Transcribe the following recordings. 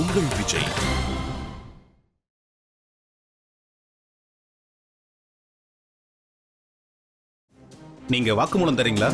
உங்கள் விஜய். நீங்க வாக்குமூலம் தரீங்களா?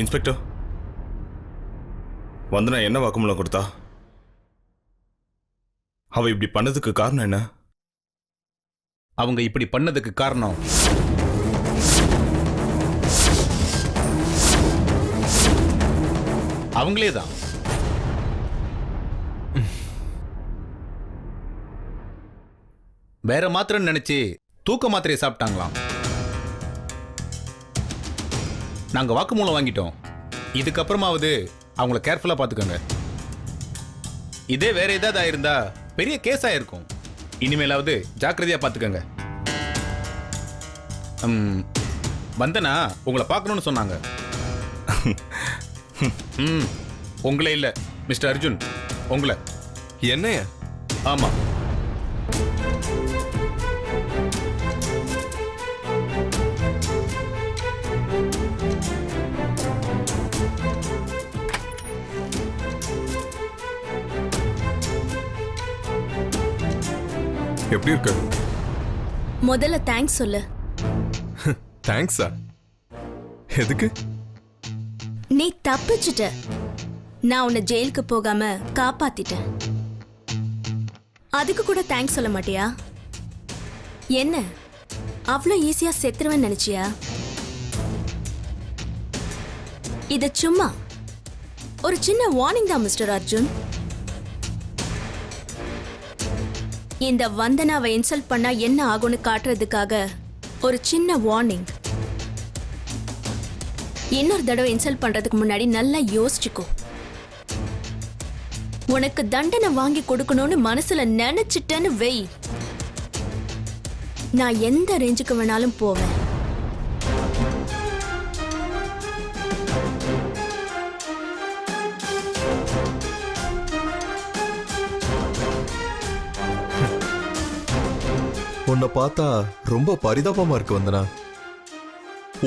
இன்ஸ்பெக்டர். வந்தனா என்ன வாக்குமூலம் கொடுத்தா? அவ இப்படி பண்ணதுக்கு காரணம் என்ன? அவங்க இப்படி பண்ணதுக்கு காரணம். அவங்களே தான். வேற மாத்திரம் நினைச்சு தூக்க மாத்திரையை சாப்பிட்டாங்களாம். நாங்க வாக்குமூலம் வாங்கிட்டோம். இதுக்கப்புறமாவது அவங்கள கேர்ஃபுல்லா பாத்துக்கோங்க. இதே வேற ஏதாவது ஆயிருந்தா பெரிய கேஸ் ஆயிருக்கும் இனிமேலாவது ஜாக்கிரதையா பாத்துக்கோங்க. ம், வந்தனா உங்களை பார்க்கணும்னு சொன்னாங்க. ம் உங்களே இல்ல மிஸ்டர் அர்ஜுன். உங்களை. என்னைய? ஆமா. எப்படி இருக்கு? முதல்ல தேங்க்ஸ் சொல்லு. தேங்க்ஸா எதுக்கு? நீ தப்பிச்சிட்ட. நான் உன்னை ஜெயிலுக்கு போகாம காப்பாத்திட்டேன். அதுக்கு கூட தேங்க்ஸ் சொல்ல மாட்டியா? என்ன? அவ்வளோ ஈஸியா செத்துருவேன்னு நினைச்சியா? இது சும்மா. ஒரு சின்ன வார்னிங் தான் மிஸ்டர் அர்ஜுன். இந்த வந்தனாவை இன்சல்ட் பண்ணா என்ன ஆகும்னு காட்டுறதுக்காக ஒரு சின்ன வார்னிங் இன்னொரு தடவை இன்சல்ட் பண்றதுக்கு முன்னாடி நல்லா யோசிச்சுக்கோ. உனக்கு தண்டனை வாங்கி கொடுக்கணும்னு மனசுல நினைச்சிட்டேன்னு வெய் நான் எந்த ரேஞ்சுக்கு வேணாலும் போவேன். உன்னை பார்த்தா ரொம்ப பரிதாபமா இருக்கு வந்தனா.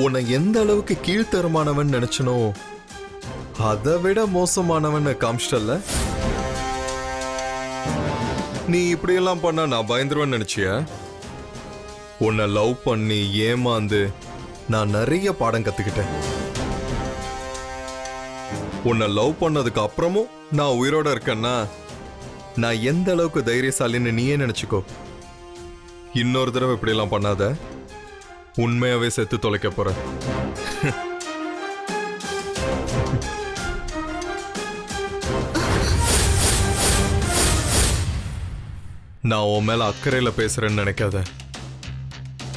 உன்னை எந்த அளவுக்கு கீழ்த்தரமானவன் நினைச்சனோ அதை விட மோசமானவன் காமிச்சிட்டல்ல? நீ இப்படியெல்லாம் பண்ணா நான் பயந்துருவேன் நினைச்சிய? உன்னை லவ் பண்ணி ஏமாந்து நான் நிறைய பாடம் கத்துக்கிட்டேன். உன்னை லவ் பண்ணதுக்கு அப்புறமும் நான் உயிரோட இருக்கேன்னா நான் எந்த அளவுக்கு தைரியசாலின்னு நீயே நினைச்சுக்கோ. இன்னொரு தடவை இப்படியெல்லாம் பண்ணாத. உண்மையாவே செத்து தொலைக்க போற. நான் உன் மேல அக்கறையில பேசுறேன்னு நினைக்காத.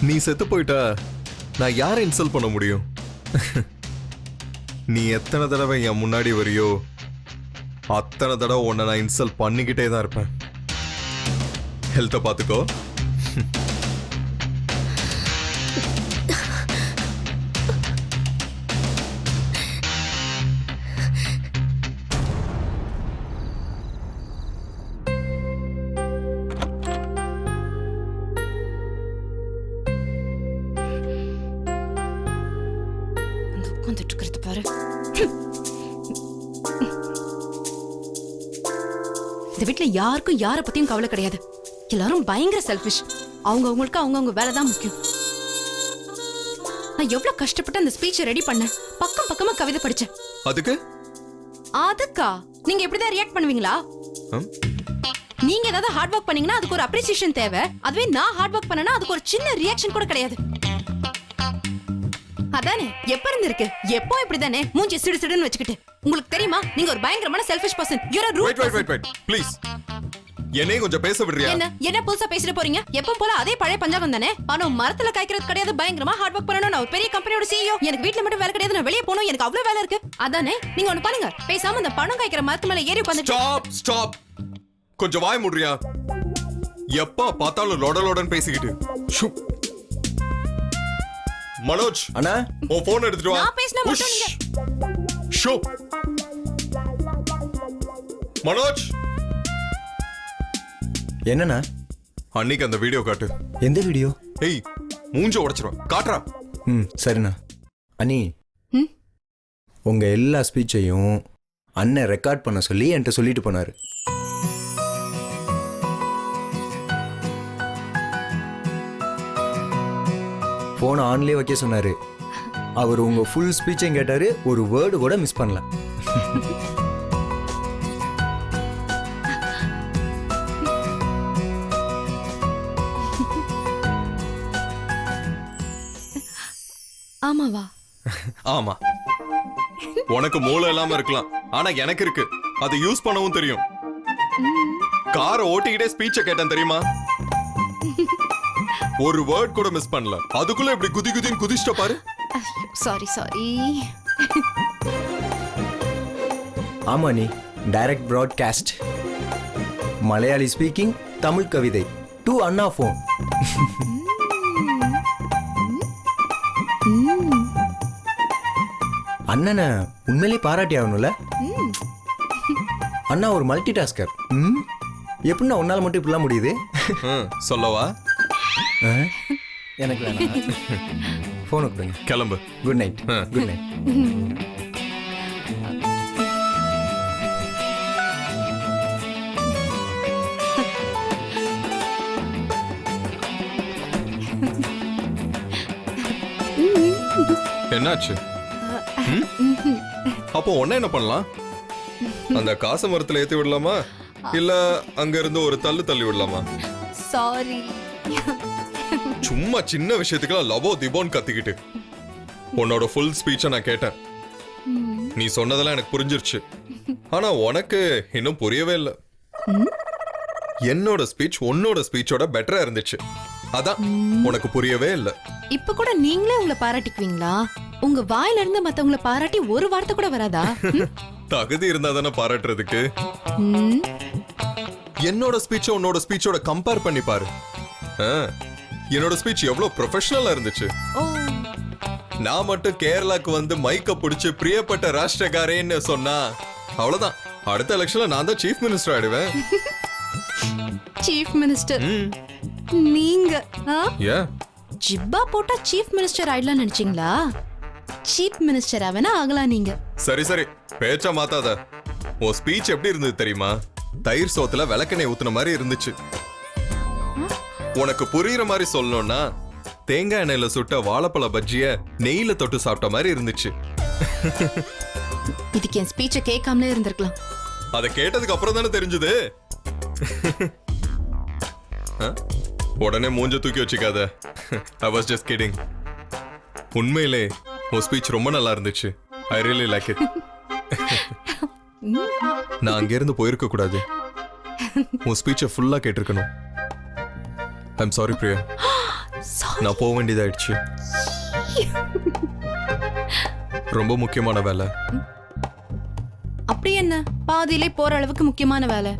நீ செத்து போயிட்ட நான் யாரை இன்சல்ட் பண்ண முடியும்? நீ எத்தனை தடவை என் முன்னாடி வரியோ அத்தனை தடவை உன்னை நான் இன்சல்ட் பண்ணிக்கிட்டே தான் இருப்பேன். ஹெல்த்தை பார்த்துக்கோ உட்காந்துட்டு இருக்கிறது பாரு. இந்த வீட்ல யாருக்கும் யார பத்தியும் கவலை கிடையாது. எல்லாரும் பயங்கர செல்ஃபிஷ் அவங்க அவங்களுக்கு அவங்க அவங்க வேலை தான் முக்கியம். நான் எவ்வளவு கஷ்டப்பட்டு அந்த ஸ்பீச்சை ரெடி பண்ணேன். பக்கம் பக்கமா கவிதை படிச்சேன். அதுக்கு? அதுக்கா? நீங்க எப்படிதான் ரியாக்ட் பண்ணுவீங்களா? நீங்க ஏதாவது ஹார்ட் ஒர்க் பண்ணீங்கன்னா அதுக்கு ஒரு அப்ரிசியேஷன் தேவை. அதுவே நான் ஹார்ட் ஒர்க் பண்ணனா அதுக்கு ஒரு சின்ன ரியாக்ஷன் கூட கிடையாது. அதானே? எப்ப இருந்து இருக்கு? எப்போ இப்படிதானே? மூஞ்சி சிடு சிடுன்னு வச்சுக்கிட்டு. உங்களுக்கு தெரியுமா? நீங்க ஒரு பயங்கரமான selfish person wait person. Wait wait please என்னையும் கொஞ்சம் பேச விடுறியா? என்ன? என்ன புதுசா பேசிட்டு போறீங்க? எப்பவும் போல அதே பழைய பஞ்சாபம் தானே? பணம் மரத்துல காய்க்கிறது கிடையாது பயங்கரமா ஹார்ட் ஒர்க் பண்ணணும் நான் ஒரு பெரிய கம்பெனியோட சிஇஓ எனக்கு வீட்ல மட்டும் வேலை கிடையாது நான் வெளியே போகணும் எனக்கு அவ்வளவு வேலை இருக்கு. அதானே? நீங்க ஒண்ணு பண்ணுங்க. பேசாம இந்த பணம் காய்க்கிற மரத்து மேல ஏறி உட்காந்து ஸ்டாப் ஸ்டாப் கொஞ்சம் வாய் முடுறியா? எப்ப பார்த்தாலும் லொட லொடன்னு பேசிக்கிட்டு. ஷு. மனோஜ் அண்ணா. உன் போன் எடுத்துட்டு வா. நான் பேசினா மட்டும் உஷ். ஷோ. மனோஜ். என்னண்ணா? அன்னைக்கு அந்த வீடியோ காட்டு. எந்த வீடியோ ஏய் மூஞ்ச உடைச்சிரும். காட்டுறா. ம் சரிண்ணா. அண்ணி. ம்? உங்க எல்லா ஸ்பீச்சையும் அண்ணன் ரெக்கார்ட் பண்ண சொல்லி என்கிட்ட சொல்லிட்டு போனாரு. ஃபோனை ஆன்லேயே வைக்க சொன்னாரு. அவர் உங்க ஃபுல் ஸ்பீச்சையும் கேட்டாரு ஒரு வேர்டு கூட மிஸ் பண்ணல. ஆமாவா? ஆமா. உனக்கு மூளை இல்லாம இருக்கலாம். ஆனா எனக்கு இருக்கு. அதை யூஸ் பண்ணவும் தெரியும். காரை ஓட்டிக்கிட்டே ஸ்பீச்ச கேட்டேன் தெரியுமா? ஒரு வேர்ட் கூட மிஸ் பண்ணல. அதுக்குள்ள இப்படி குதி குதின்னு குதிச்சிட்ட பாரு. சாரி சாரி ஆமா நீ direct broadcast Malayali speaking Tamil கவிதை. டு அண்ணா ஃபோன் அண்ணனை உண்மையிலேயே பாராட்டி ஆகணும்ல? அண்ணா ஒரு மல்டி டாஸ்கர் ம்? எப்படின்னா உன்னால மட்டும் இப்படிலாம் முடியுது? ம், சொல்லவா? ஆ? எனக்கு வேணாம். ஃபோனை கொடுங்க. கிளம்பு. குட் நைட் ஆ. குட் நைட் என்னாச்சு? ம்? அப்போ உன்ன என்ன பண்ணலாம்? அந்த காசு மரத்துல ஏத்தி விடலாமா? இல்ல அங்க இருந்து ஒரு தள்ளு தள்ளி விடலாமா? சாரி சும்மா சின்ன விஷயத்துக்குலாம் லவோ திபோன்னு கத்திக்கிட்டு. உன்னோட ஃபுல் ஸ்பீச்சை நான் கேட்டேன். நீ சொன்னதெல்லாம் எனக்கு புரிஞ்சிருச்சு. ஆனா உனக்கு இன்னும் புரியவே இல்லை. என்னோட ஸ்பீச் உன்னோட ஸ்பீச்சோட பெட்டரா இருந்துச்சு. அதான் உனக்கு புரியவே இல்லை. இப்ப கூட நீங்களே உங்களை பாராட்டிக்குவீங்களா? உங்க வாயில இருந்து மத்தவங்கள பாராட்டி ஒரு வார்த்தை கூட வராதா? தகுதி இருந்தா தானே பாராட்டுறதுக்கு. என்னோட ஸ்பீச்சை உன்னோட ஸ்பீச்சோட கம்பேர் பண்ணி பாரு. என்னோட ஸ்பீச் எவ்வளவு ப்ரொஃபஷனலா இருந்துச்சு. நான் மட்டும் கேரளாக்கு வந்து மைக்க பிடிச்சு பிரியப்பட்ட ராஷ்டிரகாரேன்னு சொன்னா அவ்வளவுதான். அடுத்த எலெக்ஷன்ல நான் தான் சீஃப் மினிஸ்டர் ஆயிடுவேன். சீஃப் மினிஸ்டர் நீங்க ஜிப்பா போட்டா சீஃப் மினிஸ்டர் ஆயிடலாம் நினைச்சீங்களா? சீஃப் மினிஸ்டர் அவனா ஆகலாம் நீங்க? சரி சரி. பேச்ச மாத்தாத. உன் ஸ்பீச் எப்படி இருந்தது தெரியுமா? தயிர் சோத்துல விளக்கெண்ணெய் ஊத்துன மாதிரி இருந்துச்சு. உனக்கு புரியுற மாதிரி சொல்லணும்னா தேங்காய் எண்ணெயில சுட்ட வாழைப்பழ பஜ்ஜிய நெய்யில தொட்டு சாப்பிட்ட மாதிரி இருந்துச்சு. இதுக்கு என் ஸ்பீச்சை கேட்காமலே இருந்திருக்கலாம். அதை கேட்டதுக்கு அப்புறம் தானே தெரிஞ்சது? உடனே மூஞ்ச தூக்கி வச்சுக்காத. ஐ வாஸ் ஜஸ்ட் கிடிங் உண்மையிலே உன் ஸ்பீச் ரொம்ப நல்லா இருந்துச்சு. ஐ ரியலி லைக் இட் நான் அங்கிருந்து போயிருக்க கூடாது. உன் ஸ்பீச்சை ஃபுல்லா கேட்டிருக்கணும். ஐம் சாரி பிரியா நான் போக வேண்டியதாயிடுச்சு. ரொம்ப முக்கியமான வேலை. அப்படி என்ன? பாதியிலே போற அளவுக்கு முக்கியமான வேலை.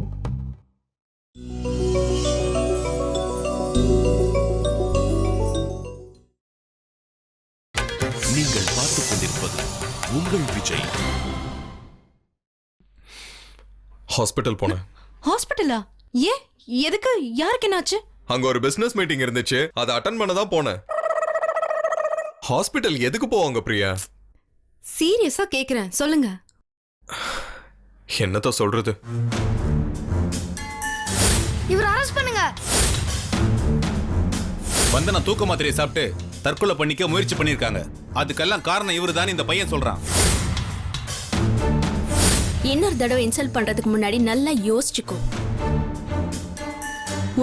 விஜய். ஹாஸ்பிட்டல் போனேன். ஹாஸ்பிட்டலா ஏன்? எதுக்கு? யாருக்கு என்னாச்சு? அங்க ஒரு பிசினஸ் மீட்டிங் இருந்துச்சு. அதை அட்டன் பண்ண தான் போனேன். ஹாஸ்பிட்டல் எதுக்கு போவாங்க பிரியா? சீரியஸா கேக்குறேன். சொல்லுங்க. என்னத்த சொல்றது? இவர் அரெஸ்ட் பண்ணுங்க. வந்தனா தூக்க மாத்திரையை சாப்பிட்டு தற்கொலை பண்ணிக்க முயற்சி பண்ணியிருக்காங்க. அதுக்கெல்லாம் காரணம் இவரு தான் இந்த பையன் சொல்றான். இன்னொரு தடவை இன்சல்ட் பண்றதுக்கு முன்னாடி நல்லா யோசிச்சுக்கோ.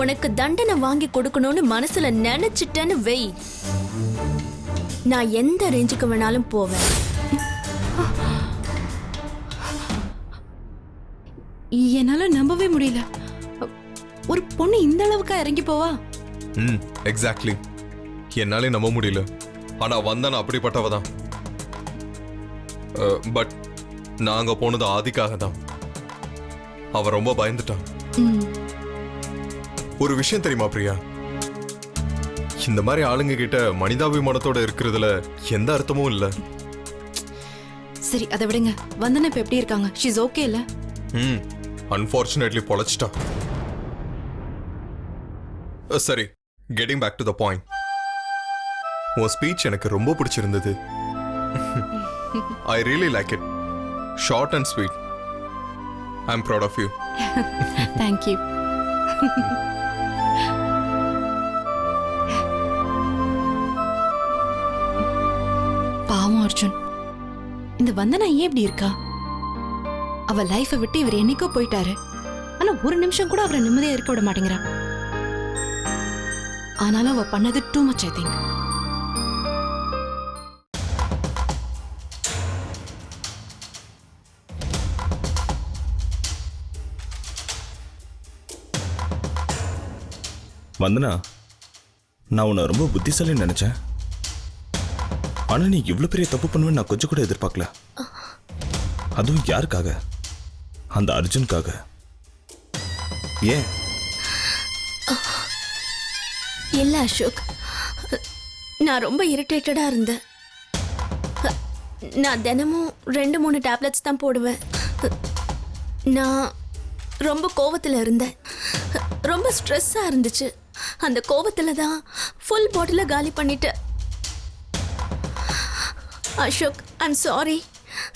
உனக்கு தண்டனை வாங்கி கொடுக்கணும்னு மனசுல நினைச்சிட்டேன்னு வெய் நான் எந்த ரேஞ்சுக்கு வேணாலும் போவேன். என்னால நம்பவே முடியல. ஒரு பொண்ணு இந்த அளவுக்கா இறங்கி போவா? ம் எக்ஸாக்ட்லி என்னாலே நம்ப முடியல. ஆனா வந்தன அப்படிப்பட்டவ தான் பட் நாங்க போனது ஆதிக்காக தான் அவ ரொம்ப பயந்துட்டான். ஒரு விஷயம் தெரியுமா பிரியா? இந்த மாதிரி ஆளுங்க கிட்ட மனிதாபிமானத்தோட இருக்கிறதுல எந்த அர்த்தமும் இல்ல. சரி அதை விடுங்க. வந்தனா இப்ப எப்படி இருக்காங்க? ஷீஸ் ஓகே இல்ல? ம். அன்பார்ச்சுனேட்லி பொழைச்சிட்டான். சரி. Getting back to the point உன் ஸ்பீச் எனக்கு ரொம்ப பிடிச்சிருந்தது. I really like it short and sweet I am proud of you thank you பாவம் அர்ஜுன். இந்த வந்தனா ஏன் இப்படி இருக்கா? அவ லைஃபை விட்டு இவர் என்னைக்கோ போயிட்டாரு. ஆனா ஒரு நிமிஷம் கூட அவரை நிம்மதியா இருக்க விட மாட்டேங்கிறா. ஆனாலும் அவ பண்ணது too much I think Vandana? நான் உன்னை ரொம்ப புத்திசாலின்னு நினைச்சேன். ஆனால் நீ இவ்வளோ பெரிய தப்பு பண்ணுவேன்னு நான் கொஞ்சம் கூட எதிர்பார்க்கல. அதுவும் யாருக்காக? அந்த அர்ஜுனுக்காக ஏன்? இல்லை அசோக். நான் ரொம்ப இரிட்டேட்டடாக இருந்தேன். நான் தினமும் ரெண்டு மூணு டேப்லெட்ஸ் தான் போடுவேன். நான் ரொம்ப கோவத்தில் இருந்தேன். ரொம்ப ஸ்ட்ரெஸ்ஸாக இருந்துச்சு. அந்த கோவத்துல தான் ஃபுல் பாட்டில காலி பண்ணிட்டேன் அசோக் ஐம் சாரி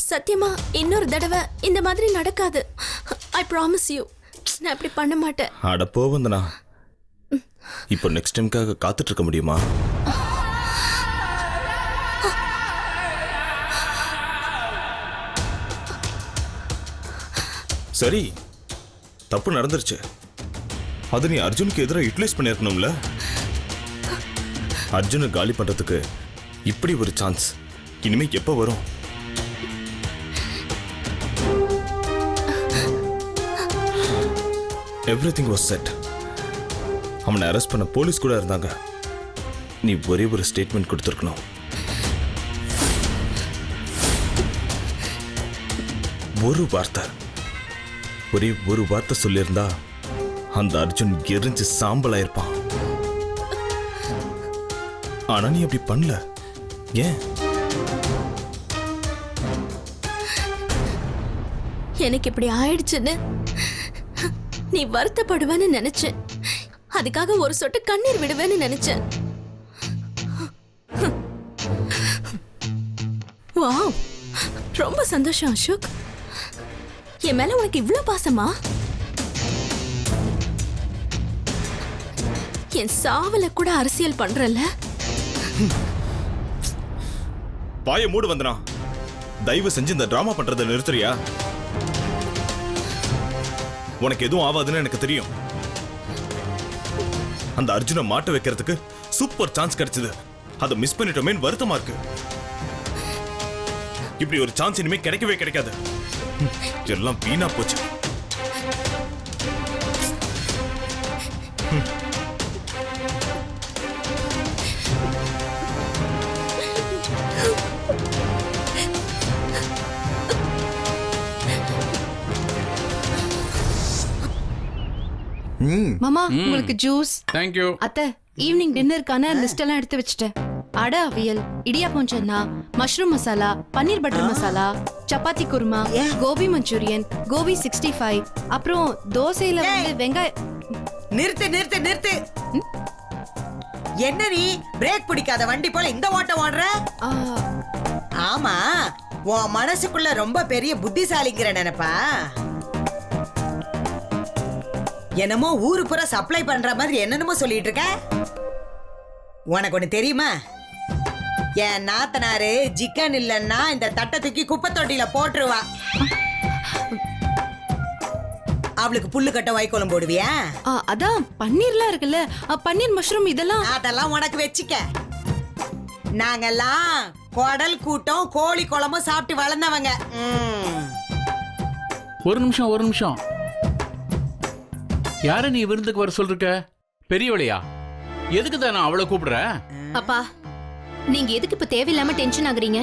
சத்தியமா இன்னொரு தடவை இந்த மாதிரி நடக்காது. ஐ ப்ராமிஸ் யூ நான் இப்படி பண்ண மாட்டேன். அட போவந்தனா இப்போ நெக்ஸ்ட் டைம்க்காக காத்துட்டு இருக்க முடியுமா? சரி தப்பு நடந்துருச்சு. அதை நீ அர்ஜுனுக்கு எதிராக யூட்டிலைஸ் பண்ணியிருக்கணும்ல? அர்ஜுனை காலி பண்ணுறதுக்கு இப்படி ஒரு சான்ஸ் இனிமே எப்போ வரும்? எவ்ரி திங் வாஸ் செட் அவனை அரெஸ்ட் பண்ண போலீஸ் கூட இருந்தாங்க. நீ ஒரே ஒரு ஸ்டேட்மெண்ட் கொடுத்துருக்கணும். ஒரு வார்த்தை. ஒரே ஒரு வார்த்தை சொல்லியிருந்தா அந்த அர்ஜுன் எரிஞ்சு சாம்பலாயிருப்பான். ஆனா நீ அப்படி பண்ணல. ஏன்? எனக்கு இப்படி ஆயிடுச்சுன்னு நீ வருத்தப்படுவேன்னு நினைச்சேன். அதுக்காக ஒரு சொட்டு கண்ணீர் விடுவேன்னு நினைச்சேன். வாவ் ரொம்ப சந்தோஷம் அசோக். என் மேல உனக்கு இவ்வளவு பாசமா? என் சாவல கூட அரசியல் பண்றல பாய மூடு வந்தனா. தயவு செஞ்சு இந்த டிராமா பண்றதை நிறுத்துறியா? உனக்கு எதுவும் ஆகாதுன்னு எனக்கு தெரியும். அந்த அர்ஜுனை மாட்ட வைக்கிறதுக்கு சூப்பர் சான்ஸ் கிடைச்சது. அதை மிஸ் பண்ணிட்டோமேன்னு வருத்தமா இருக்கு. இப்படி ஒரு சான்ஸ் இனிமே கிடைக்கவே கிடைக்காது. எல்லாம் வீணா போச்சு. மாமா உங்களுக்கு ஜூஸ் தேங்க்யூ அத்தை ஈவினிங் டின்னருக்கான லிஸ்ட் எல்லாம் எடுத்து வச்சுட்டேன். Adai avial idiyappam chana mushroom masala paneer butter masala chapati kurma gobi Manchurian gobi sixty five அப்புறம் தோசையில வந்து வெங்காய நிறுத்து நிறுத்து நிறுத்து. என்ன நீ? பிரேக் பிடிக்காத வண்டி போல இந்த ஓட்ட ஓடுற? ஆ, ஆமா உன் மனசுக்குள்ள ரொம்ப பெரிய புத்திசாலிங்கிற நினைப்பா. என்னமோ ஊரு பூரா சப்ளை பண்ற மாதிரி என்னென்னமோ சொல்லிட்டு இருக்க? உனக்கு ஒண்ணு தெரியுமா? என் நாத்தனாரு சிக்கன் இல்லைன்னா இந்த தட்டை தூக்கி குப்பை தொட்டியில போட்டுருவா. அவளுக்கு புல்லு கட்ட வைக்கோலம் போடுவியா? ஆ, அதான் பன்னீர்லாம் இருக்குல்ல ஆ, பன்னீர் மஷ்ரூம் இதெல்லாம். அதெல்லாம் உனக்கு வச்சுக்க. நாங்கெல்லாம் குடல் கூட்டம் கோழி குழம்பும் சாப்பிட்டு வளர்ந்தவங்க. ம். ஒரு நிமிஷம் ஒரு நிமிஷம். யார நீ விருந்துக்கு வர சொல்லிருக்க? பெரியவளையா? எதுக்கு தான் நான் அவளை கூப்பிடுறேன் அப்பா நீங்க எதுக்கு இப்ப தேவையில்லாம டென்ஷன் ஆகுறீங்க?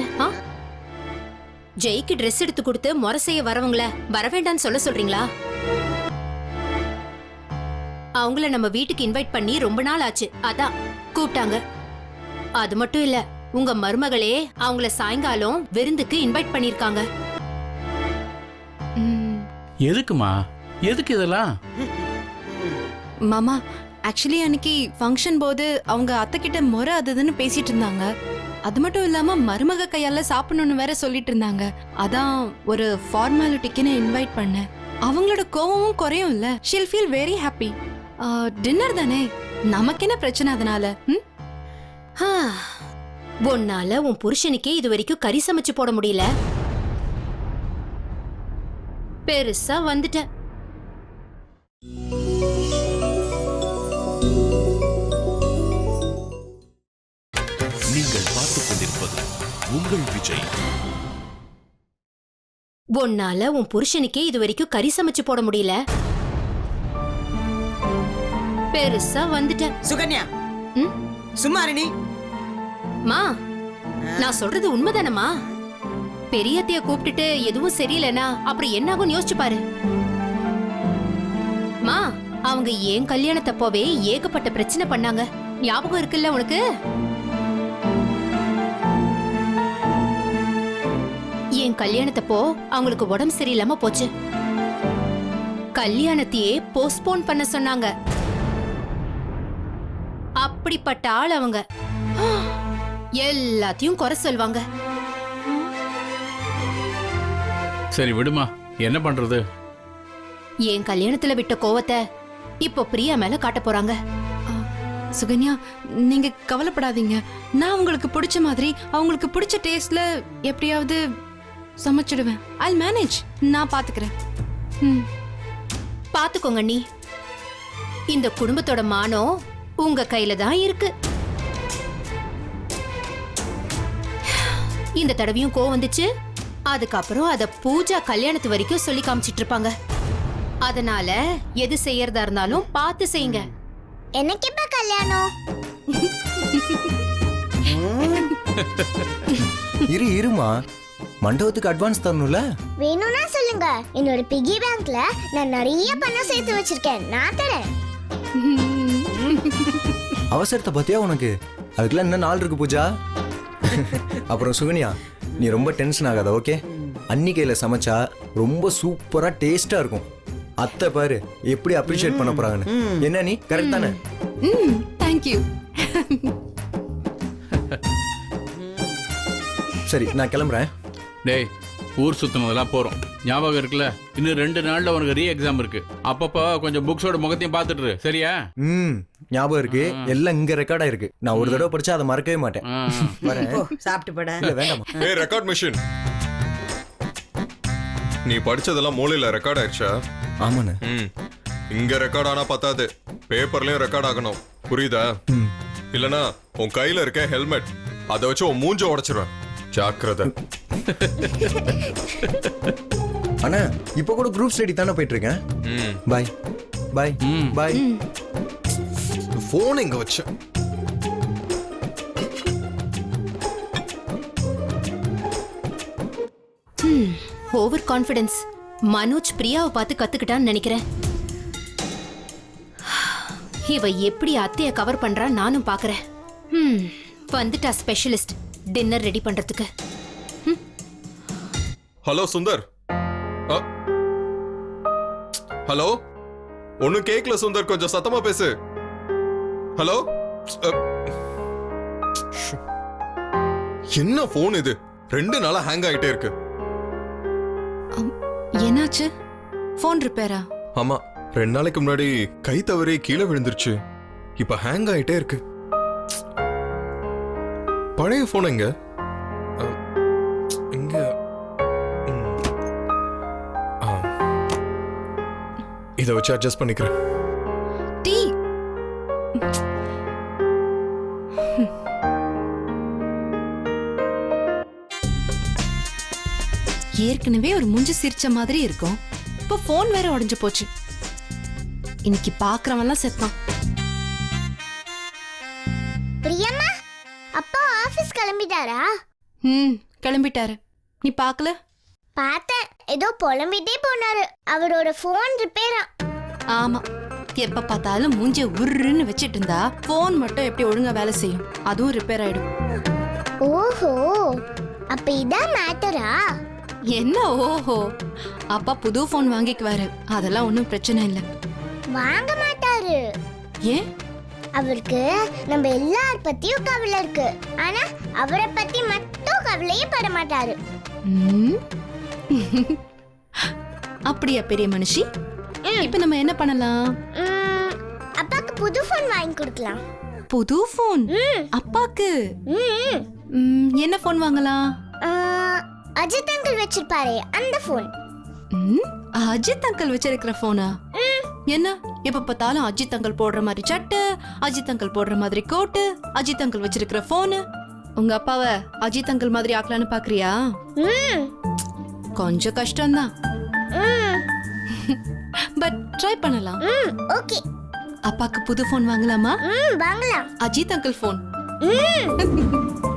ஜெய்க்கு ட்ரெஸ் எடுத்து கொடுத்து முறை செய்ய வரவங்கள வர வேண்டாம்னு சொல்ல சொல்றீங்களா? அவங்கள நம்ம வீட்டுக்கு இன்வைட் பண்ணி ரொம்ப நாள் ஆச்சு. அதான் கூப்பிட்டாங்க. அது மட்டும் இல்ல உங்க மருமகளே அவங்கள சாயங்காலம் விருந்துக்கு இன்வைட் பண்ணிருக்காங்க எதுக்குமா? எதுக்கு இதெல்லாம்? மாமா ஆக்சுவலி அன்னைக்கு ஃபங்க்ஷன் போது அவங்க அத்தை கிட்ட முறை அதுன்னு பேசிட்டு இருந்தாங்க. அது மட்டும் இல்லாம மருமக கையால சாப்பிடணும்னு வேற சொல்லிட்டு இருந்தாங்க. அதான் ஒரு ஃபார்மாலிட்டிக்குன்னு இன்வைட் பண்ணேன். அவங்களோட கோவமும் குறையும் இல்ல. She'll feel very happy dinner தானே? நமக்கு என்ன பிரச்சனை அதனால? ம்? ஆ, உன்னால உன் புருஷனுக்கே இது வரைக்கும் கறி சமைச்சு போட முடியல. பெருசா வந்துட்டேன். உங்கள் விஜய். உன்னால உன் புருஷனுக்கே இது வரைக்கும் கறி சமைச்சு போட முடியல. பெருசா வந்துட்ட. சுகன்யா. ம்? சும்மா இரு நீ மா நான் சொல்றது உண்மைதானம்மா? பெரியத்தைய கூப்பிட்டுட்டு எதுவும் சரியில்லைனா அப்புறம் என்ன ஆகும்னு யோசிச்சு பாரு. மா அவங்க ஏன் கல்யாணத்தப்போவே ஏகப்பட்ட பிரச்சனை பண்ணாங்க. ஞாபகம் இருக்குல்ல உனக்கு? என் கல்யாணத்தப்போ அவங்களுக்கு உடம்பு சரியில்லாம போச்சு. கல்யாணத்தையே போஸ்ட்போன் பண்ண சொன்னாங்க. அப்படிப்பட்ட ஆள் அவங்க. எல்லாத்தையும் குறை சொல்வாங்க. சரி விடுமா. என்ன பண்றது? என் கல்யாணத்துல விட்ட கோவத்தை இப்போ பிரியா மேல காட்ட போறாங்க. சுகன்யா நீங்க கவலைப்படாதீங்க. நான் உங்களுக்கு பிடிச்ச மாதிரி அவங்களுக்கு பிடிச்ச டேஸ்ட்ல எப்படியாவது சமைச்சிடுவேன். ஐ மேனேஜ் நான் பாத்துக்கிறேன். ம். பாத்துக்கோங்க நீ இந்த குடும்பத்தோட மானம் உங்க கையில தான் இருக்கு. இந்த தடவையும் கோவம் வந்துச்சு. அதுக்கப்புறம் அத பூஜா கல்யாணத்து வரைக்கும் சொல்லி காமிச்சிட்டு இருப்பாங்க. அதனால எது செய்யறதா இருந்தாலும் பார்த்து செய்யுங்க. எனக்கு எப்ப கல்யாணம்? இரு இருமா. மண்டபத்துக்கு அட்வான்ஸ் தரணும்ல? வேணும்னா சொல்லுங்க. என்னோட பிகி பேங்க்ல நான் நிறைய பணம் சேர்த்து வச்சிருக்கேன். நான் தரேன். அவசரத்தை பத்தியா உனக்கு? அதுக்கெல்லாம் என்ன நாள் இருக்கு பூஜா. அப்புறம் சுகன்யா நீ ரொம்ப டென்ஷன் ஆகாத ஓகே அன்னி கையில சமைச்சா ரொம்ப சூப்பரா டேஸ்டா இருக்கும். அத்தை பாரு எப்படி அப்ரிஷியேட் பண்ண போறாங்கன்னு. என்ன நீ? கரெக்ட் தானே? ம் தேங்க்யூ சரி நான் கிளம்புறேன். டேய் ஊர் சுத்தினதெல்லாம் போறோம். ஞாபகம் இருக்குல்ல? இன்னும் ரெண்டு நாள்ல உனக்கு ரீ எக்ஸாம் இருக்கு. அப்பப்போ கொஞ்சம் புக்ஸோட முகத்தையும் பார்த்துட்டு சரியா? ம் ஞாபகம் இருக்கு. எல்லாம் இங்க ரெக்கார்டா இருக்கு நான் ஒரு தடவை படிச்சா அதை மறக்கவே மாட்டேன். ஆ. வரேன். போ சாப்பிட்டு போட. இல்ல வேண்டாமா ஏய் ரெக்கார்ட் மிஷின் நீ படிச்சதெல்லாம் மூலையில ரெக்கார்ட் ஆயிடுச்சா? ஆமாண்ணே. ம். இங்க ரெக்கார்ட் ஆனா பத்தாது. பேப்பர்லயும் ரெக்கார்ட் ஆகணும். புரியுதா? இல்லனா உன் கையில இருக்க ஹெல்மெட் அதை வச்சு உன் மூஞ்ச உடைச்சிருவேன். ஜாக்கிரதை. அண்ணா இப்போ கூட குரூப் ஸ்டடி தானே போயிட்டு இருக்கேன் ம். பாய் பாய் ம். பாய் போன் இங்க வச்சேன் ஓவர் கான்ஃபிடன்ஸ் மனோஜ் பிரியாவை பார்த்து கத்துக்கிட்டான்னு நினைக்கிறேன். இவ எப்படி அத்தைய கவர் பண்றா நானும் பாக்குறேன் ம் வந்துட்டா ஸ்பெஷலிஸ்ட் டின்னர் ரெடி பண்றதுக்கு. ஹலோ சுந்தர். ஹலோ? ஒன்னும் கேக்கல சுந்தர். கொஞ்சம் சத்தமா பேசு. ஹலோ. என்ன போன் இது? ரெண்டு நாளா ஹேங் ஆயிட்டே இருக்கு. என்னாச்சு? ஃபோன் ரிப்பேரா ஆமா ரெண்டு நாளைக்கு முன்னாடி கை தவறி கீழே விழுந்துருச்சு. இப்ப ஹேங் ஆயிட்டே இருக்கு. பழைய ஃபோன் எங்க? எங்க இதை வச்சு அட்ஜஸ்ட் பண்ணிக்கிறேன். டீ. ஏற்கனவே ஒரு மூஞ்சி சிரிச்ச மாதிரி இருக்கும். இப்போ ஃபோன் வேற உடைஞ்சு போச்சு. இன்னைக்கு பாக்குறவன்லாம் செத்தான். கிளம்பிட்டாரா? ம் கிளம்பிட்டாரு. நீ பார்க்கல பார்த்தேன். ஏதோ புலம்பிட்டே போனாரு. அவரோட ஃபோன் ரிப்பேரா ஆமா. எப்ப பார்த்தாலும் மூஞ்சிய உருன்னு வச்சிட்டு இருந்தா போன் மட்டும் எப்படி ஒழுங்கா வேலை செய்யும்? அதுவும் ரிப்பேர் ஆயிடும். ஓஹோ. அப்ப இதான் மேட்டரா என்ன ஓஹோ? அப்பா புது போன் வாங்கிக்குவாரு. அதெல்லாம் ஒன்றும் பிரச்சனை இல்லை. வாங்க மாட்டாரு. ஏன்? அவருக்கு நம்ம எல்லார் பத்தியும் கவலை இருக்கு. ஆனா அவரை பத்தி மட்டும் கவலையே பட மாட்டாரு? அப்படியா பெரிய மனுஷி? இப்ப நம்ம என்ன பண்ணலாம்? அப்பாக்கு புது ஃபோன் வாங்கி கொடுக்கலாம். புது போன் ம், அப்பாக்கு? என்ன போன் வாங்கலாம்? அஜித் அங்கிள் வச்சிருப்பாரே அந்த ஃபோன் அஜித் அங்கிள் வச்சிருக்கிற போனா என்ன? எப்ப பார்த்தாலும் அஜித் அங்கிள் போடுற மாதிரி சட்டை அஜித் அங்கிள் போடுற மாதிரி கோட்டு அஜித் அங்கிள் வச்சிருக்கிற போனு உங்க அப்பாவை அஜித் அங்கிள் மாதிரி ஆக்கலான்னு பாக்குறியா? கொஞ்சம் கஷ்டம்தான். பட் ட்ரை பண்ணலாம். ஓகே. அப்பாக்கு புது போன் வாங்கலாமா? அஜித் அங்கிள் போன் ம்.